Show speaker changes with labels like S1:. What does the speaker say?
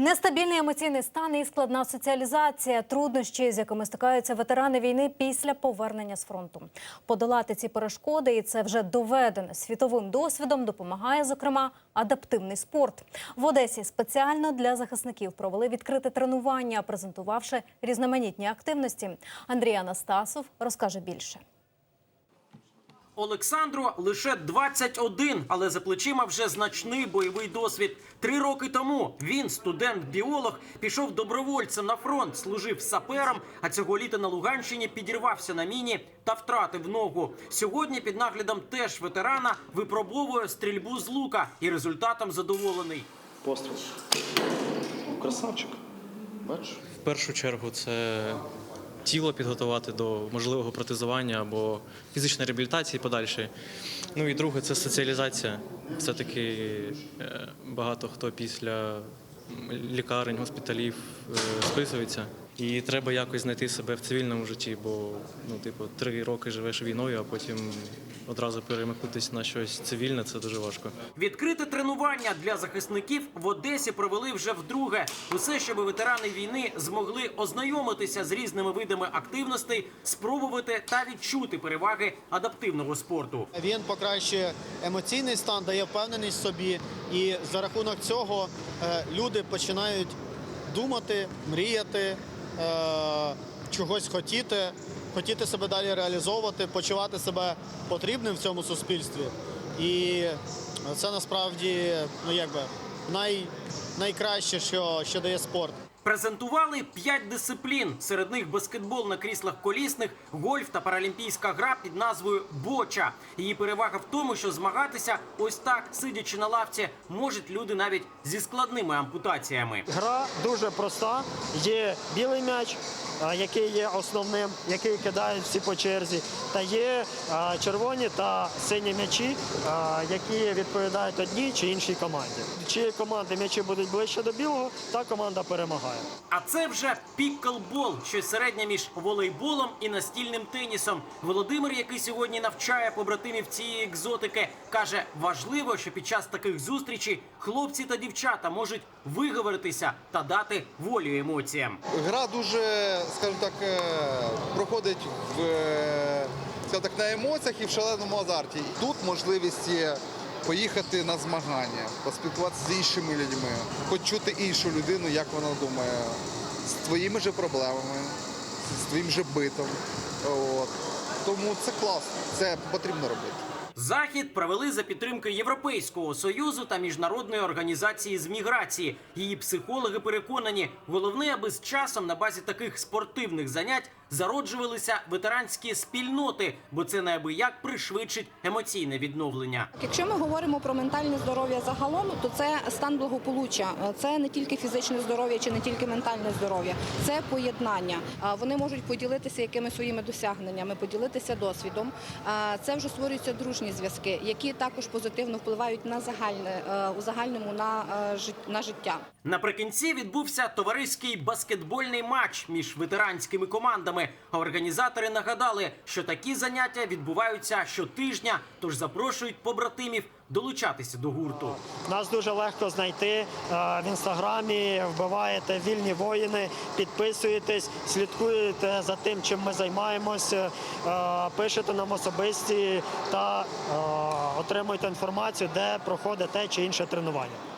S1: Нестабільний емоційний стан і складна соціалізація, труднощі, з якими стикаються ветерани війни після повернення з фронту. Подолати ці перешкоди, і це вже доведено світовим досвідом, допомагає зокрема адаптивний спорт. В Одесі спеціально для захисників провели відкрите тренування, презентувавши різноманітні активності. Андрій Анастасов розкаже більше.
S2: Олександру лише 21, але за плечима вже значний бойовий досвід. Три роки тому він, студент-біолог, пішов добровольцем на фронт, служив сапером. А цього літа на Луганщині підірвався на міні та втратив ногу. Сьогодні під наглядом теж ветерана випробовує стрільбу з лука і результатом задоволений.
S3: Постріл. Красавчик. Бачиш?
S4: В першу чергу це тіло підготувати до можливого протезування або фізичної реабілітації подальшої. Ну і друге це соціалізація. Все-таки е, багато хто після лікарень, госпіталів е, списується. І треба якось знайти себе в цивільному житті, бо ну, типу, три роки живеш війною, а потім одразу перемикнутися на щось цивільне це дуже важко.
S2: Відкрите тренування для захисників в Одесі провели вже вдруге. Усе, щоб ветерани війни змогли ознайомитися з різними видами активностей, спробувати та відчути переваги адаптивного спорту.
S5: Він покращує емоційний стан, дає впевненість в собі, і за рахунок цього е, люди починають думати, мріяти, чогось хотіти, хотіти себе далі реалізовувати, почувати себе потрібним в цьому суспільстві. І це насправді ну якби най, найкраще, що, що дає спорт.
S2: Презентували п'ять дисциплін. Серед них баскетбол на кріслах колісних, гольф та паралімпійська гра під назвою Боча. Її перевага в тому, що змагатися ось так, сидячи на лавці, можуть люди навіть зі складними ампутаціями.
S6: Гра дуже проста. Є білий м'яч, який є основним, який кидають всі по черзі. Та є червоні та сині м'ячі, які відповідають одній чи іншій команді. Чиї команди м'ячі будуть ближче до білого, та команда перемагає.
S2: А це вже пікклбол, щось середнє між волейболом і настільним тенісом. Володимир, який сьогодні навчає побратимів цієї екзотики, каже, важливо, що під час таких зустрічей хлопці та дівчата можуть виговоритися та дати волю емоціям.
S7: Гра дуже, скажімо так, е, проходить в е, скажімо так, на емоціях і в шаленому азарті. Тут можливість є поїхати на змагання, поспілкуватися з іншими людьми, хоч чути іншу людину, як вона думає, з твоїми же проблемами, з твоїм же битом. От. Тому це класно, це потрібно робити.
S2: Захід провели за підтримки Європейського союзу та міжнародної організації з міграції. Її психологи переконані, головне, аби з часом на базі таких спортивних занять зароджувалися ветеранські спільноти, бо це неабияк пришвидшить емоційне відновлення.
S8: Якщо ми говоримо про ментальне здоров'я загалом, то це стан благополуччя. Це не тільки фізичне здоров'я чи не тільки ментальне здоров'я, це поєднання. Вони можуть поділитися якимись своїми досягненнями, поділитися досвідом. Це вже створюються дружні зв'язки, які також позитивно впливають на загальне е, у загальному на е, на життя.
S2: Наприкінці відбувся товариський баскетбольний матч між ветеранськими командами. А організатори нагадали, що такі заняття відбуваються щотижня, тож запрошують побратимів долучатися до гурту.
S6: Нас дуже легко знайти е, в інстаграмі, вбиваєте вільні воїни, підписуєтесь, слідкуєте за тим, чим ми займаємося, е, пишете нам особисті та е, отримуєте інформацію, де проходить те чи інше тренування.